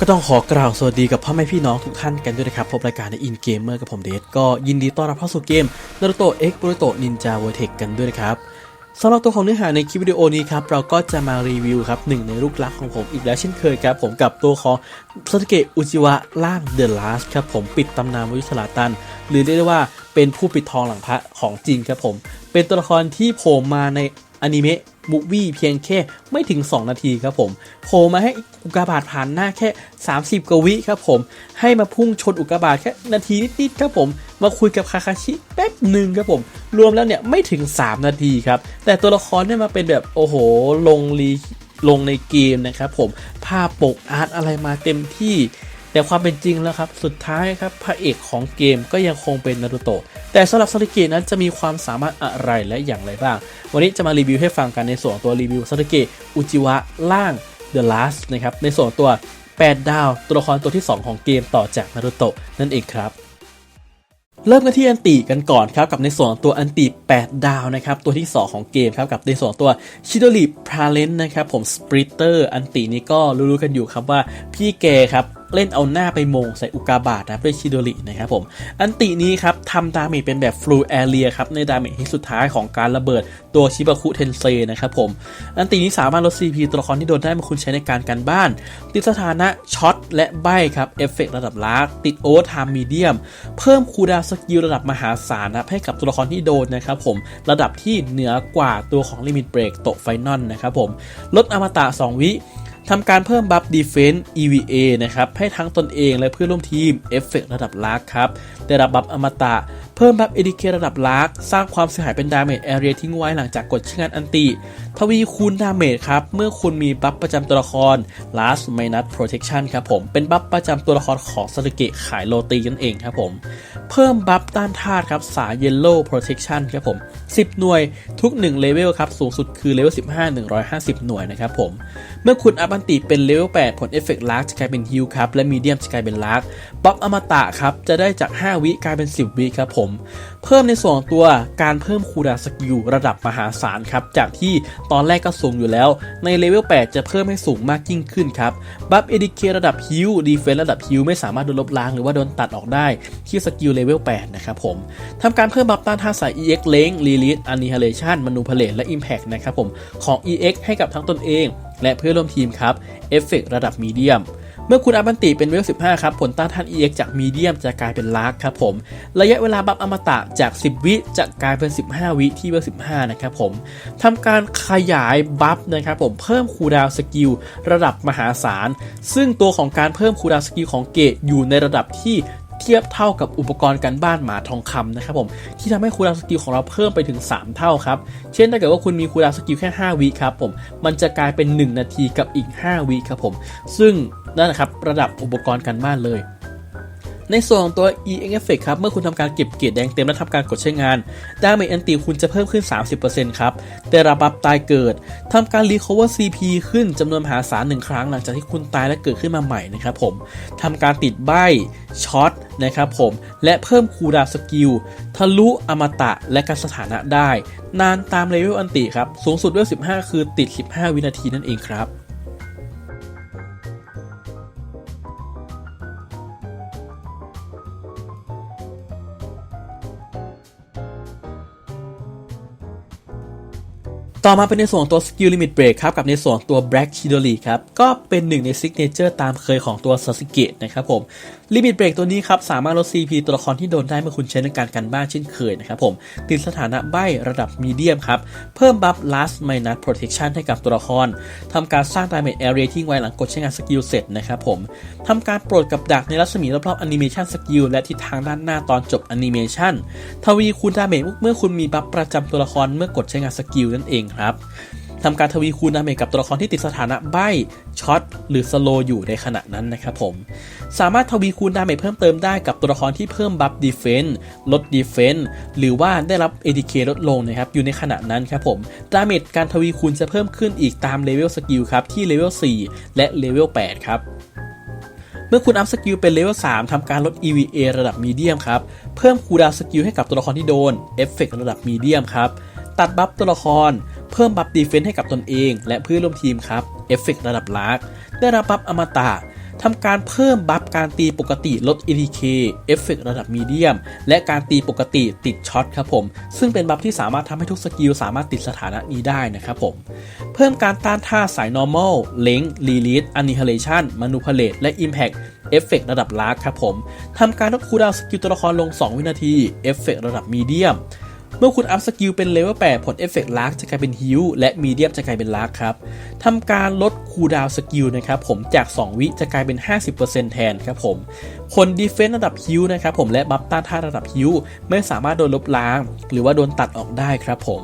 ก็ต้องขอกล่าวสวัสดีกับพ่อแม่พี่น้องทุกท่านกันด้วยนะครับพบรายการในอินเกมเมอร์กับผมเดชก็ยินดีต้อนรับเข้าสู่เกม Naruto X Boruto Ninja Vortex กันด้วยนะครับสำหรับตัวของเนื้อหาในคลิปวิดีโอนี้ครับเราก็จะมารีวิวครับหนึ่งในลูกรักของผมอีกแล้วเช่นเคยครับผมกับตัวของซาสเกะอุจิวะล่าง The Last ครับผมปิดตำนานวายุสลาตัน หรือเรียกได้ว่าเป็นผู้ปิดทองหลังพระของจริงครับผม เป็นตัวละครที่โผล่มาใน อนิเมะมูวี่เพียงแค่ไม่ถึง 2 นาทีครับผมโผล่มาให้อุกกาบาตผ่านหน้าแค่ 30 กวิครับผม ให้มาพุ่งชนอุกกาบาตแค่นาทีนิดๆครับผม มาคุยกับคาคาชิแป๊บหนึ่งครับผม รวมแล้วเนี่ยไม่ถึง 3 นาทีครับ แต่ตัวละครเนี่ยมาเป็นแบบโอ้โห ลงรีลงในเกมนะครับผมภาพปกอาร์ตอะไรมาเต็มที่ แต่ความเป็นจริงแล้วครับ สุดท้ายครับพระเอกของเกมก็ยังคงเป็นนารูโตะแต่สำหรับซาสึเกะนั้นจะมีความสามารถอะไรและอย่างไรบ้าง วันนี้จะมารีวิวให้ฟังกันในส่วนตัวรีวิวซาสึเกะอุจิวะล่าง The Last นะครับในส่วนตัว 8 ดาว ตัวละครตัวที่ 2 ของเกมต่อจากนารูโตะนั่นเองครับเริ่มกันที่อันติกันก่อนครับกับในส่วนตัวอันติ 8 ดาวนะครับตัวที่ 2 ของเกมครับกับในส่วนตัวชิโดริพราเลนนะครับผมสปริตเตอร์อันตินี้ก็รู้ๆกันอยู่ครับว่าพี่แกครับ เล่นเอาหน้าไปมงใส่อุกาบาตนะด้วยชิโดรินะครับผม อันตินี้ครับทำดาเมจเป็นแบบฟลูแอเรียครับในดาเมจที่สุดท้ายของการระเบิดตัวชิบะคุเทนเซนะครับผม อันตินี้สามารถลด CP ตัวละครที่โดนได้มื่อคุณใช้ในการกันบ้าน ติดสถานะช็อตและใบครับเอฟเฟกระดับลากติดโอเวอร์ไทม์มีเดียม เพิ่มคูดาวสกิลระดับมหาศาลนะให้กับตัวละครที่โดนนะครับผมระดับที่เหนือกว่าตัวของลิมิตเบรกโตไฟนอลนะครับผมลดอมตะ 2 วิ ทำการเพิ่มบัฟ Defense EVA นะครับให้ทั้งตนเองและเพื่อนร่วมทีมเอฟเฟกระดับลักครับ ได้รับบัฟอมตะ เพิ่มบัฟเอดิเคระดับลากสร้างความเสียหายเป็นดาเมจแอเรียทิ้งไว้หลังจากกดใช้งานอันติ ทวีคูณดาเมจครับ เมื่อคุณมีบัฟประจำตัวละคร Last Minus Protection ครับผม เป็นบัฟประจำตัวละครของสึเกะขายโรตีกันเองครับผม เพิ่มบัฟต้านธาตุครับ สาย Yellow Protection ครับผม 10 หน่วยทุก1เลเวลครับ สูงสุดคือเลเวล15 150 หน่วยนะครับผม เมื่อคุณอัพอันติเป็นเลเวล8ผลเอฟเฟกต์ลากจะกลายเป็นฮิลครับ และมีเดียมจะกลายเป็นลาก บัฟอมตะครับจะได้จาก 5 วิกลายเป็น 10 วิครับผม เพิ่มในส่วนของตัวการเพิ่มคูดาสกิลระดับมหาศาลครับ จากที่ตอนแรกก็สูงอยู่แล้ว ในเลเวล 8 จะเพิ่มให้สูงมากยิ่งขึ้นครับ บัฟเอดิเคระดับฮิลดีเฟนระดับฮิลไม่สามารถโดนลบล้างหรือว่าโดนตัดออกได้ที่สกิลเลเวล 8 นะครับผมทำการเพิ่มบัฟต้านท่าสาย EX l a n g Release Annihilation Manipulate และ Impact นะครับผมของ EX ให้กับทั้งตนเอง และเพื่อนร่วมทีมครับเอฟเฟกระดับมีเดียม เมื่อคุณอัพบันติเป็นเวล 15 ครับ ผลต้านทาน EX จากมีเดียมจะกลายเป็นลากครับผม ระยะเวลาบัฟอมตะจาก 10 วิจะกลายเป็น 15 วิที่เวล 15 นะครับผมทำการขยายบัฟนะครับผมเพิ่มคูดาวสกิลระดับมหาศาล ซึ่งตัวของการเพิ่มคูดาวสกิลของเกตอยู่ในระดับที่เทียบเท่ากับอุปกรณ์การบ้านหมาทองคำนะครับผมที่ทำให้คูดาวสกิลของเราเพิ่มไปถึง 3 เท่าครับ เช่นถ้าเกิดว่าคุณมีคูดาวสกิลแค่ 5 วิครับผมมันจะกลายเป็น 1 นาทีกับอีก 5 วิครับผม ซึ่ง นั่นนะครับระดับอุปกรณ์การบ้านเลย ในส่วนของตัว e x effect ครับ เมื่อคุณทำการเก็บเกียรดแดงเต็มและทำการกดใช้งานดาเมจอันติคุณจะเพิ่มขึ้น 30%ครับแต่ระบับตายเกิดทำการ recover CP ขึ้นจำนวนมหาศาลหนึ่งครั้งหลังจากที่คุณตายและเกิดขึ้นมาใหม่นะครับผมทำการติดใบช็อตนะครับผมและเพิ่มคูดาสกิลทะลุอมตะและการสถานะได้ นานตามเลเวลอันติครับสูงสุดด้วย 15 คือติด 15 วินาทีนั่นเองครับ ต่อมาเป็นในส่วนตัว Skill Limit Break ครับกับในส่วนตัว Black Chidori ครับก็เป็นหนึ่งในซิกเนเจอร์ตามเคยของตัว Sasuke นะครับผม Limit Break ตัวนี้ครับ สามารถลด CP ตัวละครที่โดนได้เมื่อคุณใช้ในการกันบ้านเช่นเคยนะครับผม ติดสถานะใบระดับมีเดียมครับ เพิ่มบัฟ Last Minus Protection ให้กับตัวละคร ทำการสร้าง Damage Area ทิ้งไว้หลังกดใช้งานสกิลเสร็จนะครับผม ทำการปรดกับดักในรัศมีรอบๆ Animation Skill และทิศทางด้านหน้าตอนจบ Animation ทวีคูณดาเมจเมื่อคุณมีบัฟประจำตัวละครเมื่อกดใช้งานสกิลนั่นเองครับ ทำการทวีคูณดาเมจกับตัวละครที่ติดสถานะใบช็อตหรือสโลอยู่ในขณะนั้นนะครับผม สามารถทวีคูณดาเมจเพิ่มเติมได้กับตัวละครที่เพิ่มบัฟดีเฟนต์ลดดีเฟนต์หรือว่าได้รับ ADK ลดลงนะครับอยู่ในขณะนั้นครับผมดาเมจการทวีคูณจะเพิ่มขึ้นอีกตามเลเวลสกิลครับที่เลเวล4และเลเวล8ครับเมื่อคุณอัพสกิลเป็นเลเวล 3 ทำการลด EVA ระดับมีเดียมครับ เพิ่มคูดาวสกิลให้กับตัวละครที่โดน เอฟเฟกระดับมีเดียมครับ ตัดบัฟตัวละคร เพิ่มบัฟดีเฟนต์ให้กับตนเอง และเพื่อนร่วมทีมครับเอฟเฟกระดับลากได้รับบัฟอมตะทำการเพิ่มบัฟการตีปกติลด ATK เอฟเฟกระดับมีเดียม และการตีปกติติดช็อตครับผม ซึ่งเป็นบัฟที่สามารถทำให้ทุกสกิลสามารถติดสถานะนี้ได้นะครับผม เพิ่มการต้านท่าสาย normal เล้ง release annihilation manipulate และ impact เอฟเฟกระดับลาร์กครับผม ทำการลดคูดาวสกิลตัวละครลง 2 วินาที เอฟเฟกระดับมีเดียม เมื่อคุณอัพสกิลเป็นเลเวล8ผลเอฟเฟกต์ลากจะกลายเป็นฮิลและมีเดียมจะกลายเป็นลากครับทำการลดคูดาวสกิลนะครับผมจาก 2 วิจะกลายเป็น 50%แทนครับผมผลดีเฟนต์ระดับฮิลนะครับผมและบัฟต้านท่าระดับฮิลไม่สามารถโดนลบล้าง หรือว่าโดนตัดออกได้ครับผม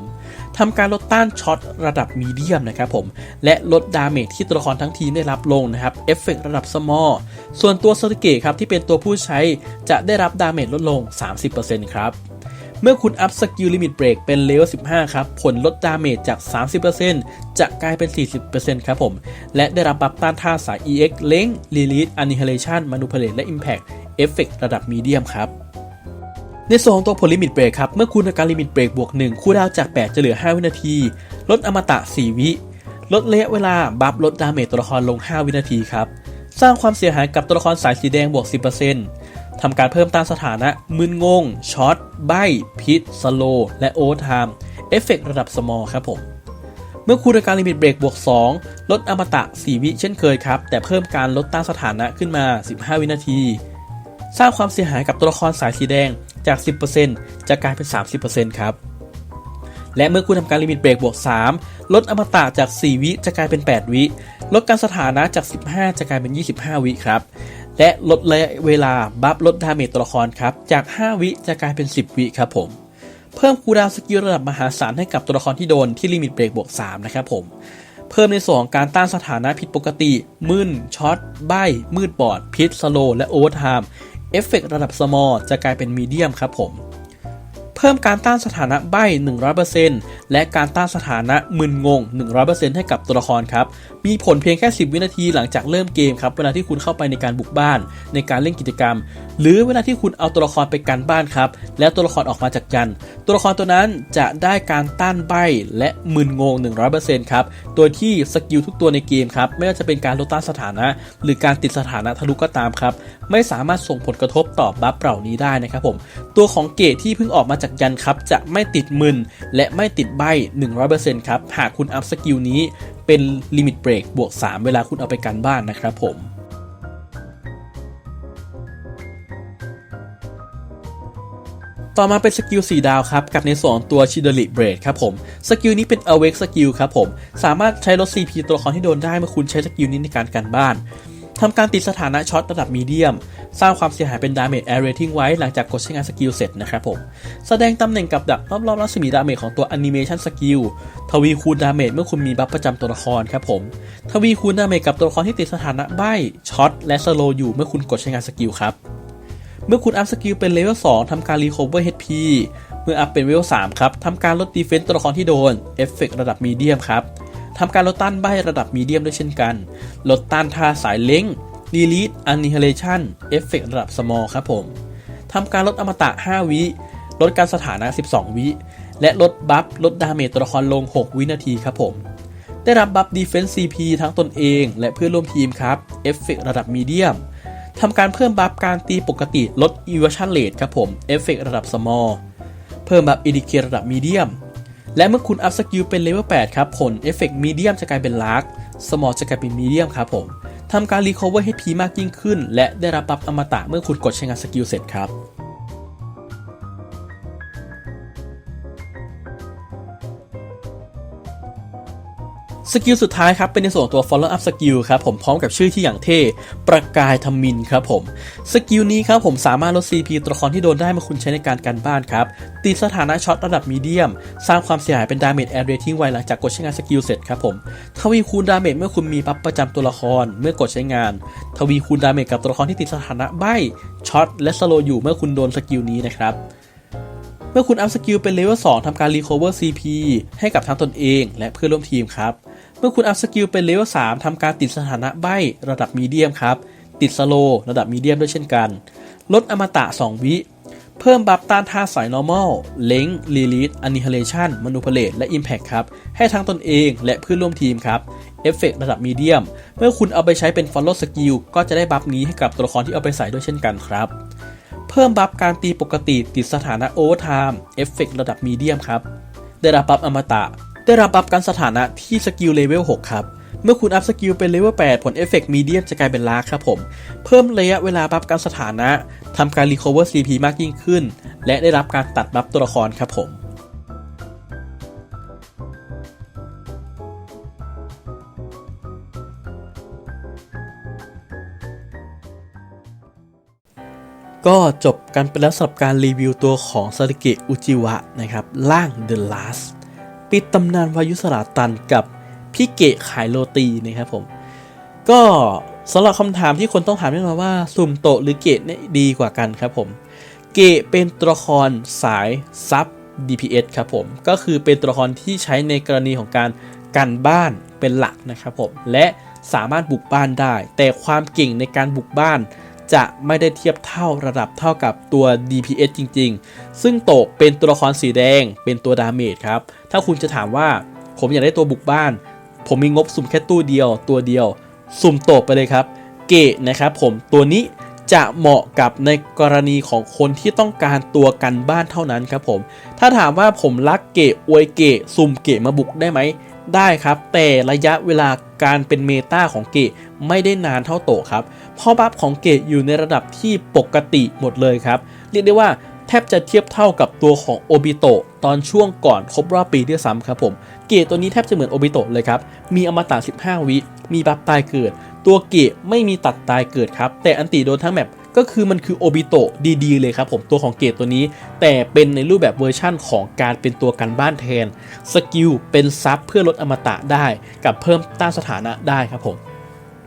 ทำการลดต้านช็อตระดับมีเดียมนะครับผมและลดดาเมจที่ตัวละครทั้งทีมได้รับลงนะครับเอฟเฟกต์ระดับสมอลส่วนตัวสติเกตครับที่เป็นตัวผู้ใช้จะได้รับดาเมจลดลง 30%ครับ เมื่อคุณอัพสกิลลิมิตเบรกเป็นเลเวล15 ครับ ผลลดดาเมจจาก 30%จะกลายเป็น 40%ครับผม และได้รับบัฟต้านท่าสาย EX เล้ง Release Annihilation Manipulate และ Impact เอฟเฟกระดับมีเดียมครับในส่วนของตัวผลลิมิตเบรกครับ เมื่อคุณทำการลิมิตเบรกบวก 1 คู่ดาวจาก 8 จะเหลือ 5 วินาที ลดอมตะ 4 วิ ลดระยะเวลา บัฟลดดาเมจตัวละครลง 5 วินาทีครับ สร้างความเสียหายกับตัวละครสายสีแดงบวก 10% ทำการเพิ่มตามสถานะ มึนงง ช็อต ใบพิษสโล และโอทามเอฟเฟกระดับสมอลครับผม เมื่อคูณการลิมิตเบรกบวก 2 ลดอมตะ 4 วิเช่นเคยครับ แต่เพิ่มการลดตามสถานะขึ้นมา 15 วินาที สร้างความเสียหายกับตัวละครสายสีแดงจาก 10%จะกลายเป็น 30%ครับ และเมื่อคุณทำการลิมิตเบรกบวก 3 ลดอมตะจาก 4 วิจะกลายเป็น 8 วิ ลดการสถานะจาก 15 จะกลายเป็น 25 วิครับ และลดระยะเวลาบัฟลดดาเมจตัวละครครับ จาก 5 วิจะกลายเป็น 10 วิครับผม เพิ่มคูดาวสกิลระดับมหาศาลให้กับตัวละครที่โดนที่ลิมิตเบรกบวก 3 นะครับผมเพิ่มในส่วนของการต้านสถานะผิดปกติ มึนช็อต ใบ มืดบอด พิษสโล และโอเวอร์ไทม์ เอฟเฟกระดับสมอลจะกลายเป็นมีเดียมครับผมเพิ่มการต้านสถานะใบ้ 100%และการต้านสถานะมึนงง 100%ให้กับตัวละครครับ มีผลเพียงแค่ 10 วินาทีหลังจากเริ่มเกมครับ เวลาที่คุณเข้าไปในการบุกบ้าน ในการเล่นกิจกรรม หรือเวลาที่คุณเอาตัวละครไปกันบ้านครับ แล้วตัวละครออกมาจากกัน ตัวละครตัวนั้นจะได้การต้านใบ้และมึนงง 100%ครับ โดยที่สกิลทุกตัวในเกมครับ ไม่ว่าจะเป็นการลดต้านสถานะ หรือการติดสถานะทะลุก็ตามครับ ไม่สามารถส่งผลกระทบต่อบัฟเหล่านี้ได้นะครับผม ตัวของเกตที่เพิ่งออกมาจากยันครับจะไม่ติดมึน และไม่ติดใบ้100%ครับ หากคุณอัพสกิลนี้เป็นลิมิตเบรกบวก 3 เวลาคุณเอาไปกันบ้านนะครับผมต่อมาเป็นสกิล4ดาวครับ กับในส่วนของตัวชิดลิเบรดครับผมสกิลนี้เป็น awake สกิลครับผม สามารถใช้ลด CP ตัวละครที่โดนได้เมื่อคุณใช้สกิลนี้ในการกันบ้าน ทำการติดสถานะช็อตระดับมีเดียม สร้างความเสียหายเป็นดาเมจแอร์เรทิ้งไว้หลังจากกดใช้งานสกิลเสร็จนะครับผม แสดงตำแหน่งกับดักรอบๆรัศมีดาเมจของตัวแอนิเมชันสกิลทวีคูณดาเมจเมื่อคุณมีบัฟประจำตัวละครครับผม ทวีคูณดาเมจกับตัวละครที่ติดสถานะใบ้ช็อตและสโลอยู่เมื่อคุณกดใช้งานสกิลครับเมื่อคุณอัพสกิลเป็นเลเวล2ทำการรีคอเวอร์ HP เมื่ออัพเป็นเลเวล3ครับทำการลดดีเฟนต์ตัวละครที่โดน เอฟเฟกระดับมีเดียมครับ ทำการลดต้านใบระดับมีเดียมด้วยเช่นกัน ลดต้านท่าสายเล้ง Release Annihilation เอฟเฟกระดับ Small ครับผมทำการลดอมตะ 5 วิ ลดการสถานะ 12 วิ และลดบัฟ ลดดาเมจตัวละครลง 6 วินาทีครับผม ได้รับบัฟ Defense CP ทั้งตนเองและเพื่อนร่วมทีมครับเอฟเฟกระดับมีเดียมทำการเพิ่มบัฟการตีปกติลด Evasion Rate ครับผมเอฟเฟกระดับ Small เพิ่มบัฟ Indicate ระดับมีเดียม และเมื่อคุณอัพสกิลเป็นเลเวล8ครับ ผลเอฟเฟกต์มีเดียมจะกลายเป็นลาร์กสมอลจะกลายเป็นมีเดียมครับผมทำการรีคอเวอร์ให้พีมากยิ่งขึ้น และได้รับบัฟอมตะเมื่อคุณกดใช้งานสกิลเสร็จครับ สกิลสุดท้ายครับเป็นในส่วนของตัว follow up skill ครับผมพร้อมกับชื่อที่อย่างเท่ประกายทมินครับผมสกิลนี้ครับผมสามารถลด CP ตัวละครที่โดนได้มื่อคุณใช้ในการกันบ้านครับตีสถานะช็อตระดับมีเดียม สร้างความเสียหายเป็นดาเมจแอร์เรทิ้งไวหลังจากกดใช้งานสกิลเสร็จครับผมทวีคูณดาเมจเมื่อคุณมีบัฟประจำตัวละครเมื่อกดใช้งาน ทวีคูณดาเมจกับตัวละครที่ติดสถานะใบช็อตและสโลอยู่เมื่อคุณโดนสกิลนี้นะครับเมื่อคุณอัพสกิลเป็นเลเวล2ทำการรีคอเวอร์ CP ให้กับทั้งตนเอง และเพื่อนร่วมทีมครับ เมื่อคุณอัพสกิลเป็นเลเวล3ทำการติดสถานะใบ้ระดับมีเดียมครับ ติดสโลระดับมีเดียมด้วยเช่นกัน ลดอมตะ 2 วิ เพิ่มบัฟต้านท่าสาย normal เล้ง release annihilation manipulate และ impact ครับ ให้ทั้งตนเองและเพื่อนร่วมทีมครับเอฟเฟกระดับมีเดียม เมื่อคุณเอาไปใช้เป็น follow skill ก็จะได้บัฟนี้ให้กับตัวละครที่เอาไปใส่ด้วยเช่นกันครับ เพิ่มบัฟการตีปกติติดสถานะ overtime เอฟเฟกระดับมีเดียมครับ ได้รับบัฟอมตะ ได้รับบัฟการสถานะที่สกิลเลเวล 6 ครับ เมื่อคุณอัพสกิลเป็นเลเวล 8 ผลเอฟเฟกต์มีเดียมจะกลายเป็นลาครับผม เพิ่มระยะเวลาบัฟการสถานะทำการรีคอเวอร์ CP มากยิ่งขึ้น และได้รับการตัดบัฟตัวละครครับผมก็จบกันไปแล้วสำหรับการรีวิวตัวของซาริเกะอุจิวะนะครับ ล่าง The Last ปิดตำนานวายุสลาตันกับพี่เกะขายโรตีนะครับผม ก็สำหรับคำถามที่คนต้องถามแน่นอนว่าซุ่มโตหรือเกะเนี่ยดีกว่ากันครับผม เกะเป็นตัวละครสายซับ DPS ครับผม ก็คือเป็นตัวละครที่ใช้ในกรณีของการกันบ้านเป็นหลักนะครับผม และสามารถบุกบ้านได้ แต่ความเก่งในการบุกบ้าน จะไม่ได้เทียบเท่าระดับเท่ากับตัว DPS จริง ๆ ซึ่งโตะเป็นตัวละครสีแดงเป็นตัวดาเมจครับ ถ้าคุณจะถามว่าผมอยากได้ตัวบุกบ้าน ผมมีงบสุ่มแค่ตู้เดียวตัวเดียว สุ่มโตะไปเลยครับ เกะนะครับผมตัวนี้จะเหมาะกับในกรณีของคนที่ต้องการตัวกันบ้านเท่านั้นครับผม ถ้าถามว่าผมรักเกะอวยเกะสุ่มเกะมาบุกได้ไหม ได้ครับ แต่ระยะเวลาการเป็นเมตาของเกะไม่ได้นานเท่าโตครับเพราะบัฟของเกะอยู่ในระดับที่ปกติหมดเลยครับ เรียกได้ว่าแทบจะเทียบเท่ากับตัวของโอบิโตตอนช่วงก่อนครบรอบปีด้วยซ้ำครับผม เกะตัวนี้แทบจะเหมือนโอบิโตเลยครับ มีอมตะ 15 วิ มีบัฟตายเกิด ตัวเกะไม่มีตัดตายเกิดครับ แต่อันติโดนทั้งแมป ก็คือมันคือโอบิโตะดีๆเลยครับผมตัวของเกตตัวนี้ แต่เป็นในรูปแบบเวอร์ชั่นของการเป็นตัวกันบ้านแทน สกิลเป็นซับเพื่อลดอมตะได้ กับเพิ่มต้านสถานะได้ครับผม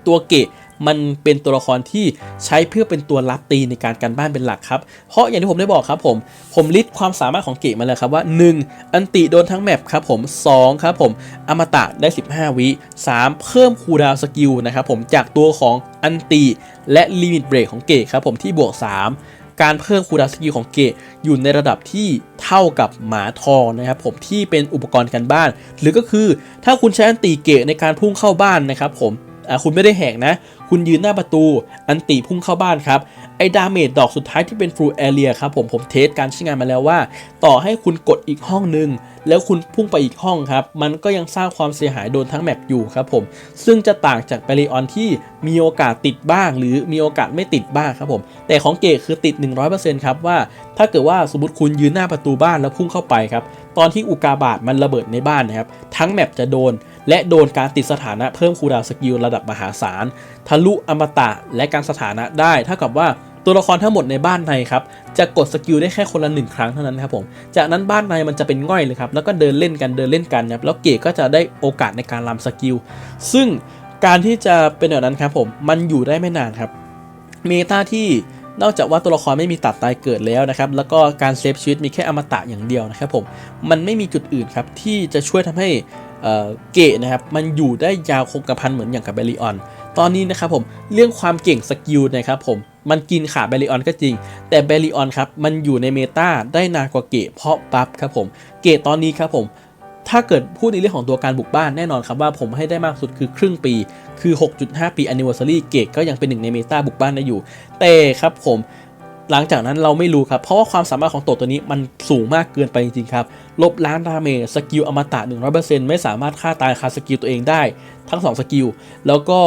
ตัวเกต มันเป็นตัวละครที่ใช้เพื่อเป็นตัวรับตีในการกันบ้านเป็นหลักครับ เพราะอย่างที่ผมได้บอกครับผม ผมลิสต์ความสามารถของเกะมาแล้วครับว่า 1. อันติโดนทั้งแมปครับผม 2. ครับผมอมตะได้ 15 วิ 3. เพิ่มคูดาวสกิลนะครับผมจากตัวของอันติและลิมิตเบรกของเกะครับผมที่บวก 3การเพิ่มคูดาวสกิลของเกะอยู่ในระดับที่เท่ากับหมาทองนะครับผมที่เป็นอุปกรณ์กันบ้าน หรือก็คือถ้าคุณใช้อันติเกะในการพุ่งเข้าบ้านนะครับผมคุณไม่ได้แหกนะคุณยืนหน้าประตู อันติพุ่งเข้าบ้านครับ ไอ้ดาเมจดอกสุดท้ายที่เป็น full area ครับผมผมเทสการใช้งานมาแล้วว่า ต่อให้คุณกดอีกห้องหนึ่งแล้วคุณพุ่งไปอีกห้องครับ มันก็ยังสร้างความเสียหายโดนทั้งแมปอยู่ครับผม ซึ่งจะต่างจากเปริออนที่มีโอกาสติดบ้าง หรือมีโอกาสไม่ติดบ้างครับผม แต่ของเกตคือติด 100%ครับว่า ถ้าเกิดว่าสมมติคุณยืนหน้าประตูบ้านแล้วพุ่งเข้าไปครับ ตอนที่อุกาบาตมันระเบิดในบ้านนะครับ ทั้งแมปจะโดน และโดนการติดสถานะเพิ่มคูดาวสกิลระดับมหาศาลทะลุอมตะและการสถานะได้เท่ากับว่าตัวละครทั้งหมดในบ้านในครับจะกดสกิลได้แค่คนละหนึ่งครั้งเท่านั้นครับผมจากนั้นบ้านในมันจะเป็นง่อยเลยครับแล้วก็เดินเล่นกันเดินเล่นกันครับแล้วเกตก็จะได้โอกาสในการรำสกิลซึ่งการที่จะเป็นแบบนั้นครับผมมันอยู่ได้ไม่นานครับเมตาที่นอกจากว่าตัวละครไม่มีตัดตายเกิดแล้วนะครับ แล้วก็การเซฟชีวิตมีแค่อมตะอย่างเดียวนะครับผม มันไม่มีจุดอื่นครับที่จะช่วยทำให้ เกะนะครับมันอยู่ได้ยาวคงกระพันเหมือนอย่างกับเบลิออน ตอนนี้นะครับผมเรื่องความเก่งสกิลนะครับผมมันกินขาเบลิออนก็จริง แต่เบลิออนครับมันอยู่ในเมตาได้นานกว่าเกะเพราะบัฟครับผมเกะตอนนี้ครับผมถ้าเกิดพูดในเรื่องของตัวการบุกบ้านแน่นอนครับว่าผมให้ได้มากสุดคือครึ่งปี คือ 6.5 ปี anniversary เกตก็ยังเป็นหนึ่งในเมตาบุกบ้านได้อยู่ แต่ครับผม หลังจากนั้นเราไม่รู้ครับ เพราะว่าความสามารถของตัวตัวนี้มันสูงมากเกินไปจริงๆครับ ลบล้างดาเมจสกิลอมตะ 100%ไม่สามารถฆ่าตายคาสกิลตัวเองได้ทั้ง 2 สกิล แล้วก็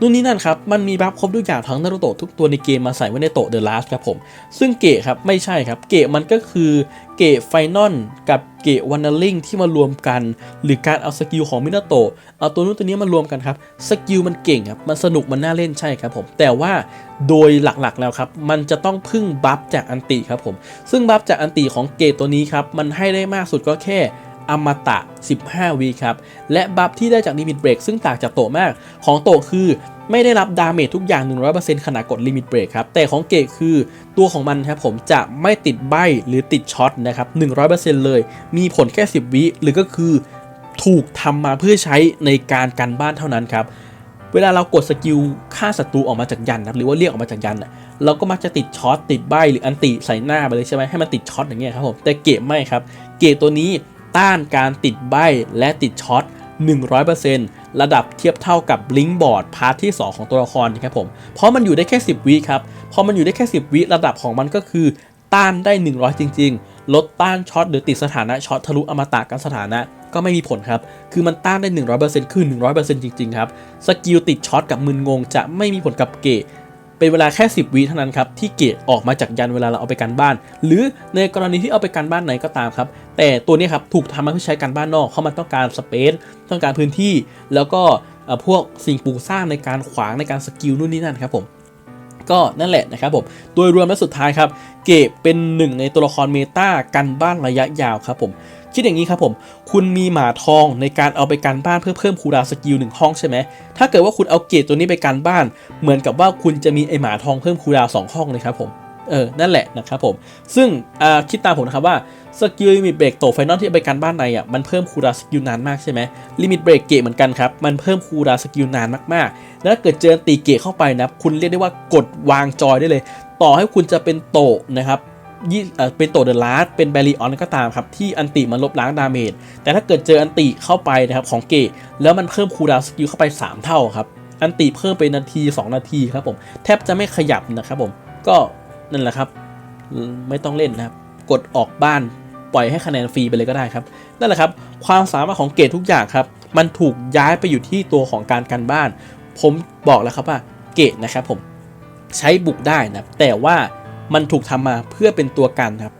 นู่นนี่นั่นครับ มันมีบัฟครบทุกอย่างทั้งนารูโตะทุกตัวในเกมมาใส่ไว้ในโตะเดอะลาสครับผม ซึ่งเกะครับไม่ใช่ครับ เกะมันก็คือเกะไฟนอลกับเกะวันนาลิงที่มารวมกัน หรือการเอาสกิลของมินาโตะเอาตัวนู้นตัวนี้มารวมกันครับ สกิลมันเก่งครับ มันสนุกมันน่าเล่นใช่ครับผม แต่ว่าโดยหลักๆแล้วครับ มันจะต้องพึ่งบัฟจากอันติครับผม ซึ่งบัฟจากอันติของเกตตัวนี้ครับ มันให้ได้มากสุดก็แค่ อมตะ 15 วีครับ และบัฟที่ได้จากลิมิตเบรกซึ่งต่างจากโตมาก ของโตคือไม่ได้รับดาเมจทุกอย่าง 100%ขณะกดลิมิตเบรกครับ แต่ของเกตคือตัวของมันครับผมจะไม่ติดใบหรือติดช็อตนะครับ 100%เลย มีผลแค่ 10 วิหรือก็คือถูกทำมาเพื่อใช้ในการกันบ้านเท่านั้นครับเวลาเรากดสกิลฆ่าศัตรูออกมาจากยันนะหรือว่าเรียกออกมาจากยันเราก็มักจะติดช็อตติดใบหรืออันติใส่หน้าไปเลยใช่ไหมให้มันติดช็อตอย่างเงี้ยครับผมแต่เกตไม่ครับ เกตตัวนี้ ต้านการติดใบและติดช็อต 100%ระดับเทียบเท่ากับลิงก์บอร์ดพาร์ทที่ 2 ของตัวละครนะครับผม เพราะมันอยู่ได้แค่ 10 วิครับ พอมันอยู่ได้แค่ 10 วิระดับของมันก็คือ ต้านได้ 100 จริง ๆ ลดต้านช็อตหรือติดสถานะช็อตทะลุอมตะกันสถานะก็ไม่มีผลครับ คือมันต้านได้ 100%คือ 100%จริง ๆ ครับ สกิลติดช็อตกับมึนงงจะไม่มีผลกับเกต เป็นเวลาแค่ 10วิเท่านั้นครับที่เกตออกมาจากยันเวลาเราเอาไปกันบ้าน หรือในกรณีที่เอาไปกันบ้านไหนก็ตามครับ แต่ตัวนี้ครับถูกทำมาเพื่อใช้กันบ้านนอกเพรามันต้องการสเปซต้องการพื้นที่ แล้วก็พวกสิ่งปลูกสร้างในการขวางในการสกิลนู่นนี่นั่นครับผมก็นั่นแหละนะครับผม โดยรวมและสุดท้ายครับ เกตเป็นหนึ่งในตัวละครเมตากันบ้านระยะยาวครับผม คิดอย่างนี้ครับผม คุณมีหมาทองในการเอาไปการบ้านเพื่อเพิ่มคูดาวสกิลหนึ่งห้องใช่ไหม ถ้าเกิดว่าคุณเอาเกตตัวนี้ไปการบ้าน เหมือนกับว่าคุณจะมีไอหมาทองเพิ่มคูดาวสองห้องเลยครับผม เออ นั่นแหละนะครับผม ซึ่งคิดตามผมนะครับว่าสกิลลิมิตเบรกโตไฟนอลที่เอาไปการบ้านในอะมันเพิ่มคูดาสกิลนานมากใช่ไหมลิมิตเบรกเกตเหมือนกันครับ มันเพิ่มคูดาสกิลนานมากๆ แล้วถ้าเกิดเจอตีเกตเข้าไปนะคุณเรียกได้ว่ากดวางจอยได้เลย ต่อให้คุณจะเป็นโตนะครับ ยี่เป็นโตเดอะลาสเป็นแบรีออนก็ตามครับ ที่อันติมันลบล้างดาเมจแต่ถ้าเกิดเจออันติเข้าไปนะครับของเกตแล้วมันเพิ่มคูลดาวสกิลเข้าไป 3 เท่าครับ อันติเพิ่มเป็นนาที 2 นาทีครับผม แทบจะไม่ขยับนะครับผมก็นั่นแหละครับ ไม่ต้องเล่นนะครับ กดออกบ้านปล่อยให้คะแนนฟรีไปเลยก็ได้ครับนั่นแหละครับ ความสามารถของเกตทุกอย่างครับมันถูกย้ายไปอยู่ที่ตัวของการกันบ้าน ผมบอกแล้วครับว่าเกตนะครับผมใช้บุกได้นะแต่ว่า มันถูกทำมาเพื่อเป็นตัวกันครับ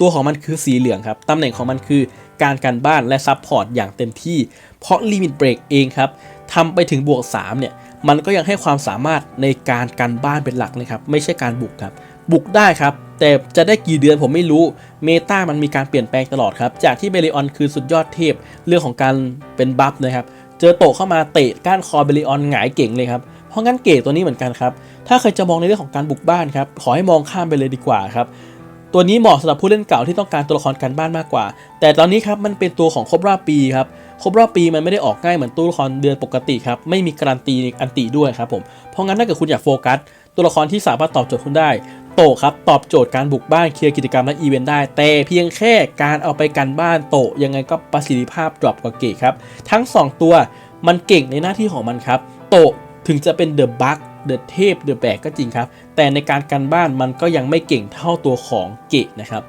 ตัวของมันคือสีเหลืองครับตำแหน่งของมันคือการกันบ้านและซับพอร์ตอย่างเต็มที่ เพราะลิมิตเบรกเองครับทำไปถึงบวก 3 เนี่ย มันก็ยังให้ความสามารถในการกันบ้านเป็นหลักเลยครับ ไม่ใช่การบุกครับ บุกได้ครับ แต่จะได้กี่เดือนผมไม่รู้ เมตามันมีการเปลี่ยนแปลงตลอดครับ จากที่เบลิออนคือสุดยอดเทพ เรื่องของการเป็นบัฟนะครับ เจอโตะเข้ามาเตะก้านคอเบลิออนหงายเก่งเลยครับ เพราะงั้นเกตตัวนี้เหมือนกันครับ ถ้าใครจะมองในเรื่องของการบุกบ้านครับ ขอให้มองข้ามไปเลยดีกว่าครับ ตัวนี้เหมาะสำหรับผู้เล่นเก่าที่ต้องการตัวละครการบ้านมากกว่า แต่ตอนนี้ครับมันเป็นตัวของครบรอบปีครับ ครบรอบปีมันไม่ได้ออกง่ายเหมือนตัวละครเดือนปกติครับ ไม่มีการันตีอันติด้วยครับผม เพราะงั้นถ้าเกิดคุณอยากโฟกัสตัวละครที่สามารถตอบโจทย์คุณได้ โตครับตอบโจทย์การบุกบ้านเคลียร์กิจกรรมและอีเวนต์ได้ แต่เพียงแค่การเอาไปกันบ้านโตยังไงก็ประสิทธิภาพดรอปกว่าเกตครับ ทั้ง 2 ตัวมันเก่งในหน้าที่ของมันครับ โต ถึงจะเป็นเดอะบัคเดอะเทพเดอะแบกก็จริงครับ แต่ในการกันบ้านมันก็ยังไม่เก่งเท่าตัวของเกตนะครับ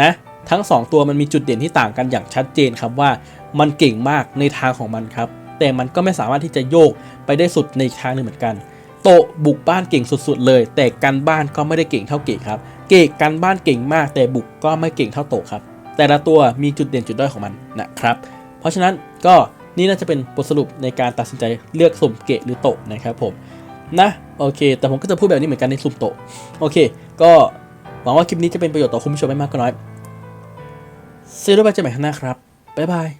นะทั้ง 2 ตัวมันมีจุดเด่นที่ต่างกันอย่างชัดเจนครับว่ามันเก่งมากในทางของมันครับ แต่มันก็ไม่สามารถที่จะโยกไปได้สุดในทางหนึงเหมือนกัน โตะบุกบ้านเก่งสุดๆเลย แต่กันบ้านก็ไม่ได้เก่งเท่าเกตครับ เกตกันบ้านเก่งมาก แต่บุกก็ไม่เก่งเท่าโตะครับ แต่ละตัวมีจุดเด่นจุดด้อยของมันนะครับ เพราะฉะนั้นก็ นี่น่าจะเป็นบทสรุปในการตัดสินใจเลือกสุ่มเกตหรือโตะนะครับผมนะโอเค แต่ผมก็จะพูดแบบนี้เหมือนกันในสุ่มโตะโอเค ก็หวังว่าคลิปนี้จะเป็นประโยชน์ต่อคุณผู้ชมไม่มากก็น้อยเซรูบายเจอกันใหม่ข้างหน้าครับบ๊ายบาย